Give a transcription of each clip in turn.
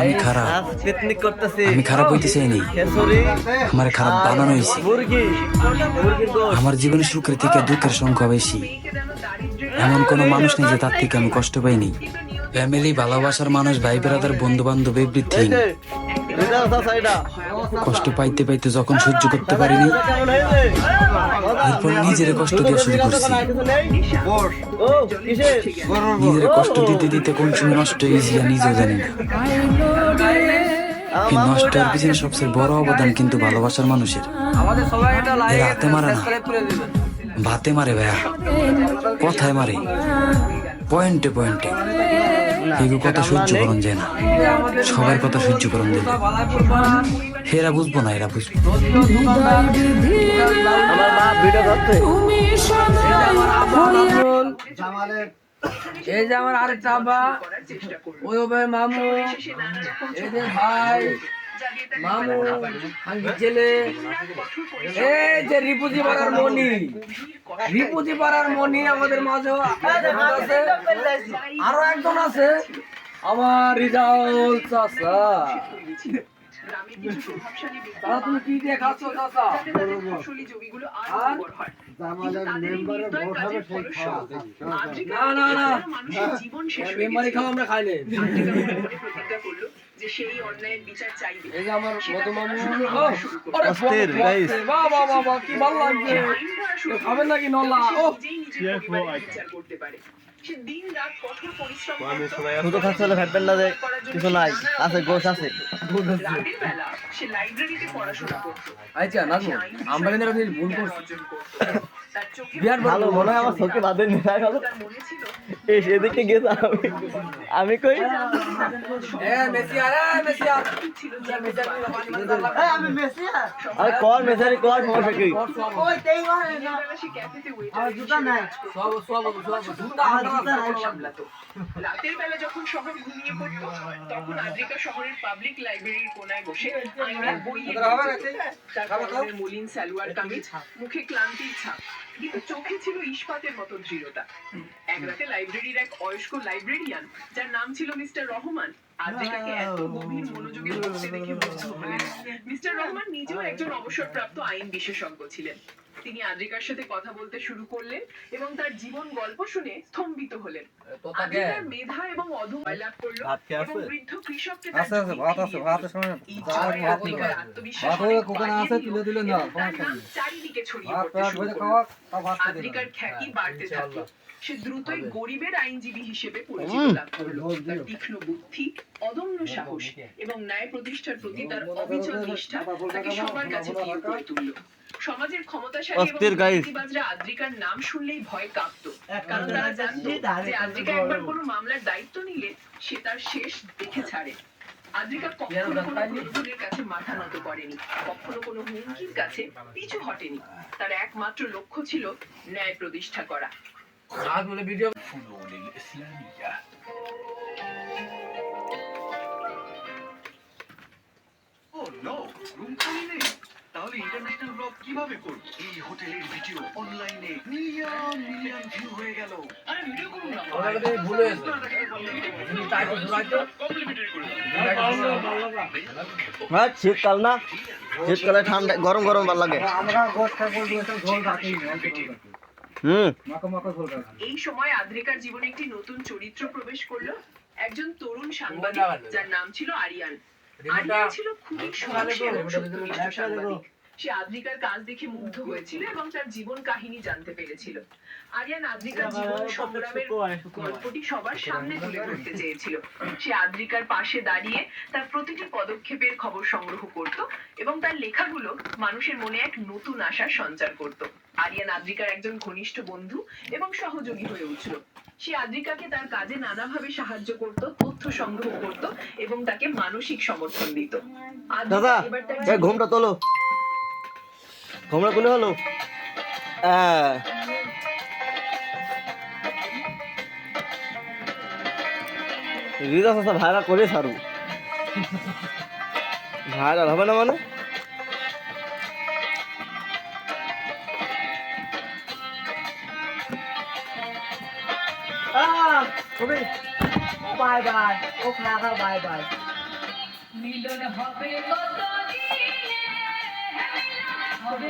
আমি খারাপ। আমি খারাপ হইতে চাই নাই আমার খারাপ বানানো হয়েছে। আমার জীবনে সুখের থেকে দুঃখের সংখ্যা বেশি। এমন কোনো মানুষ নেই যে তার থেকে আমি কষ্ট পাইনি। ফ্যামিলি ভালোবাসার মানুষ ভাই বেড়াদার বন্ধু বান্ধব এভরিথিং কষ্ট পাইতে পাইতে যখন সহ্য করতে পারিনি, এরপর নিজের কষ্ট দিয়ে শুরু করছি। নিজের কষ্ট দিতে দিতে কোন সময় নষ্ট হয়েছি নিজেও জানি না। এই নষ্ট হওয়ার পিছনে সবচেয়ে বড় অবদান কিন্তু ভালোবাসার মানুষের। হাতে মারে না, ভাতে মারে ভাইয়া। কথায় মারে, পয়েন্টে পয়েন্টে। এগুলো কথা সহ্য করুন যায় না। সবার কথা সহ্য করুন যায় এরা বুঝব না এরা বুঝব। আমার মা ভিডিও করতে এই যে আমার আরেকটা আব্বা। ওই মামু। এই যে ভাই। মামু ছেলে এই যে রিপুজি পাড়ার মনি রিপুজি পাড়ার মনি আমাদের মাঝে আছে। আরও একজন আছে। আমার রিজাউল চাচা। তারা তুমি কি দিয়ে খাচ্ছ চাচা? না না না। মেম্বারি খাও আমরা এই যে আমার অস্থির, বাহ, বাহ, বাহ, বাহ, কি ভালো লাগছে। খাবেন নাকি নল্লা ও শুধু খাচ্ছে হলে ভাববেন না যে কিছু নাই আছে গোশ আছে। আচ্ছা নাজমু আমরা কিন্তু একটা ভুল করছি। বিয়ার ভালো মনে হয় আমার চোখে বাদে নিয়ে গেল এই সেদিকে গেছে আমি আমি কই আর কর মেসারি কর সমস্যা কি? সব সব সব সব জুতা হাঁটা রাতের বেলা যখন শহর ঘুমিয়ে পড়তো তখন আদ্রিকা শহরের পাবলিক লাইব্রেরির কোনায় বসে আয়নায় বই তার মলিন সালোয়ার কামিজ মুখে ক্লান্তির ছাপ। কিন্তু চোখে ছিল ইস্পাতের মতো দৃঢ়তা। এক রাতে লাইব্রেরির এক অয়স্ক লাইব্রেরিয়ান যার নাম ছিল মিস্টার রহমান আদ্রিকাকে এত গভীর মনোযোগে পড়তে দেখে মুগ্ধ হলেন মিস্টার রহমান নিজেও একজন অবসরপ্রাপ্ত আইন বিশেষজ্ঞ ছিলেন। তিনি আদ্রিকার সাথে কথা বলতে শুরু করলেন এবং তার জীবন গল্প শুনে স্তম্ভিত হলেন আদ্রিকার মেধা এবং অধময় লাভ করল এবং বৃদ্ধ কৃষককে ভাত আছে ভাত ভাত কোকানা আছে তুলে দিলে না চারিদিকে ছড়িয়ে পড়তে। খাওয়া আদ্রিকার খ্যাতি হ্যাঁ, বাড়তে থাকল সে দ্রুতই গরিবের আইনজীবী হিসেবে পরিচিত লাভ করল তার তীক্ষ্ণ বুদ্ধি অদম্য সাহস এবং ন্যায় প্রতিষ্ঠার প্রতি তার অবিচল নিষ্ঠা তাকে সবার কাছে প্রিয় করে তুললো সমাজের ক্ষমতাশালী এবং অস্থির guys। আদ্রিকার নাম শুনলেই ভয় কাঁপতো। কারণ তারা জানতো যে আদ্রিকা একবার কোনো মামলার দায়িত্ব নিলে সে তার শেষ দেখে ছাড়ে। আদ্রিকা কখনো কোনো প্রতিযোগের কাছে মাথা নত করেনি। কখনো কোনো হুমকির কাছে পিছু হটেনি। তার একমাত্র লক্ষ্য ছিল ন্যায় প্রতিষ্ঠা করা। আজ বলে ভিডিও ও নো রুম খালি নেই। তাহলে ইন্টারন্যাশনাল ব্লগ কীভাবে করব? এই হোটেলের ভিডিও অনলাইনে মিলিয়ন মিলিয়ন ভিউ হয়ে গেল। আরে ভিডিও করুন না। আমার কাছে ভুল তুমি টাইপ ধরাইতো কমপ্লিমেন্টারি করে হ্যাঁ শীতকাল না? শীতকালে ঠান্ডা গরম গরম ভালো লাগে। আমরা গোস ঝোল রাখি হুম। এই সময় আদ্রিকার জীবনে একটি নতুন চরিত্র প্রবেশ করল। একজন তরুণ সাংবাদিক যার নাম ছিল আরিয়ান। আরিয়ান ছিল খুবই সাহসী এবং সত্যনিষ্ঠ সাংবাদিক সে আদ্রিকার কাজ দেখে মুগ্ধ হয়েছিল এবং তার জীবন কাহিনী জানতে পেরেছিল। আরিয়ান আদ্রিকার জীবন সংগ্রামের গল্পটি সবার সামনে তুলে ধরতে চেয়েছিল। সে আদ্রিকার পাশে দাঁড়িয়ে তার প্রতিটি পদক্ষেপের খবর সংগ্রহ করত এবং তার লেখাগুলো মানুষের মনে এক নতুন আশার সঞ্চার করত। আরিয়ান আদ্রিকার একজন ঘনিষ্ঠ বন্ধু এবং সহযোগী হয়ে উঠল। সে আদ্রিকাকে তার কাজে নানাভাবে সাহায্য করত তথ্য সংগ্রহ করত এবং তাকে মানসিক সমর্থন দিত। আদ্রিকা দাদা এবার তার ঘুমটা তোলো। ঘুমটা কোনে হলো? হ্যাঁ রিদা সাসা ভাইরাল করে ছাড়ু ভাইরাল হবে না মানে? বাই বাই ও বাই বাই। আসব বলো বাবা খাবে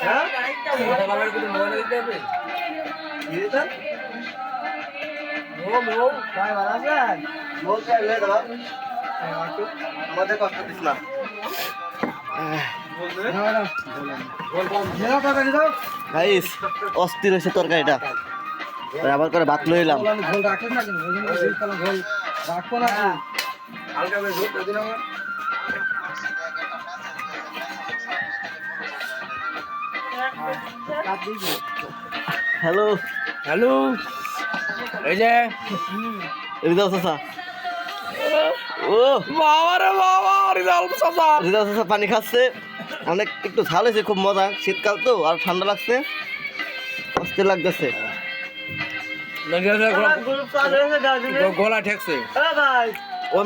হ্যাঁ মনে দিতে হবে আমাদের কষ্ট দিস না গাইস অস্থির হয়েছে তরকারিটা। আবার করে ভাত লইলাম। হ্যালো হ্যালো এই যে। রিজাল চাচা ও বাবা রে বাবা রিজাল চাচা রিজাল চাচা পানি খাচ্ছে। অনেক একটু ঝাল হয়েছে খুব মজা। শীতকাল তো আর ঠান্ডা লাগছে। অস্থির লাগতেছে। গলা ঠেকছে। ও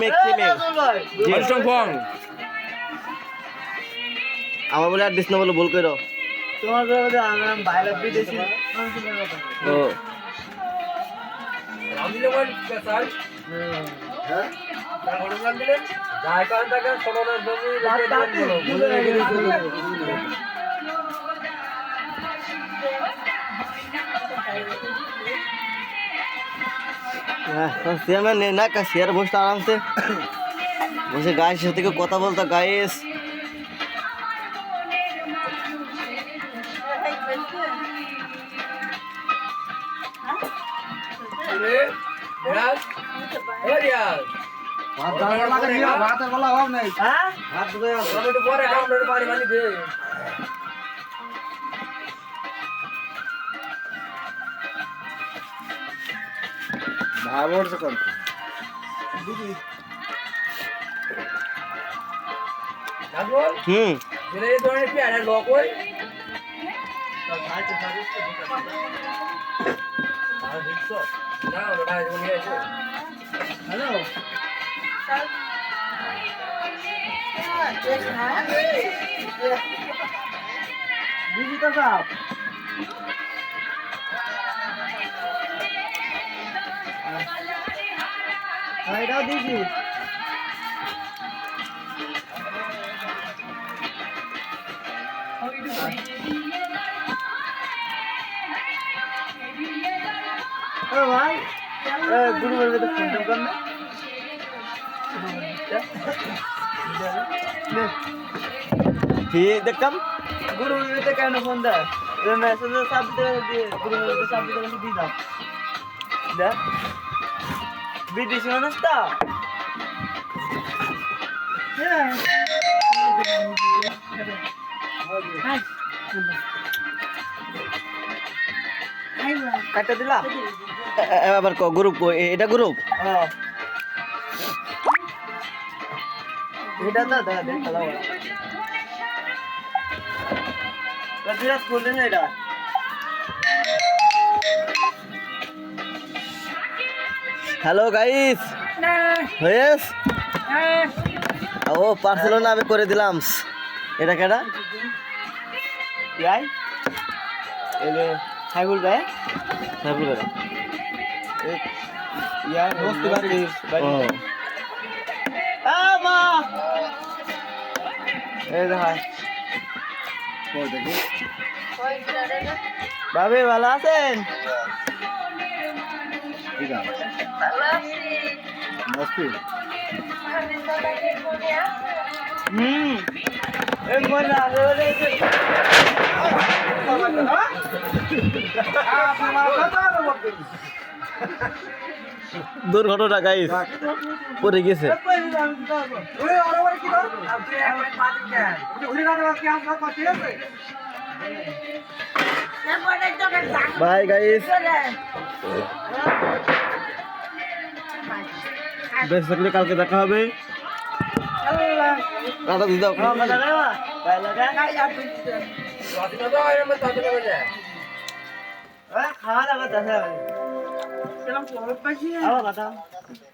আমার বলে আর দিস না বলে ভুল করো ও। পেশাল তার ঘটনা দিলেন। যাই কারণ তাকে ছোটনের জমি রেখে দিলেন বলো, বলে রেখে দিয়েছে। চেয়ারম্যান নেই না চেয়ার বসতে আরামসে বসে গায়ের সাথে কেউ কথা বলতো গায়েস রে, ভাতের বলা অভাব নেই। ভাত আছে। আমি একটু পরে একটু পানি মানি দে। ভাত বলছে কোন? হুম। দিলে এই ধরনের পেয়ারার লোক ওই। না, ওটা ভাই, উনি আছে। এটাও দিয়েছি ভাই গুরু বলবে তো ফোন কর না ঠিক দেখতাম? গুরু বলবে তো কেন ফোন দেয়? মেসেজ সাব দিতে দিয়ে গুরু বলবে তো সাব দিতে বলে দিয়ে দাও। দেখ। বিদেশি মানুষ তো। কাটা দিলা এবার ক গ্রুপ এটা গ্রুপ এটা তো দাদা দেখ খেলা কতটা খুললে না এটা? হ্যালো গাইস হয়েস ও পার্সেলোনা আমি করে দিলাম। এটা কেটা সাইবুল ভাই। সাইবুল ভাই। ইয়া এই দেখা কই দেখি ভাবি ভালো আছেন ঠিক আছে মস্তি হুম এই মনে আছে দুর্ঘটনা গাইস পড়ে গেছে। বাই গাইস বেশ থাকলে কালকে দেখা হবে। টাটা দিয়ে দাও। রাতে তো আর আমার তাতে যাবে না।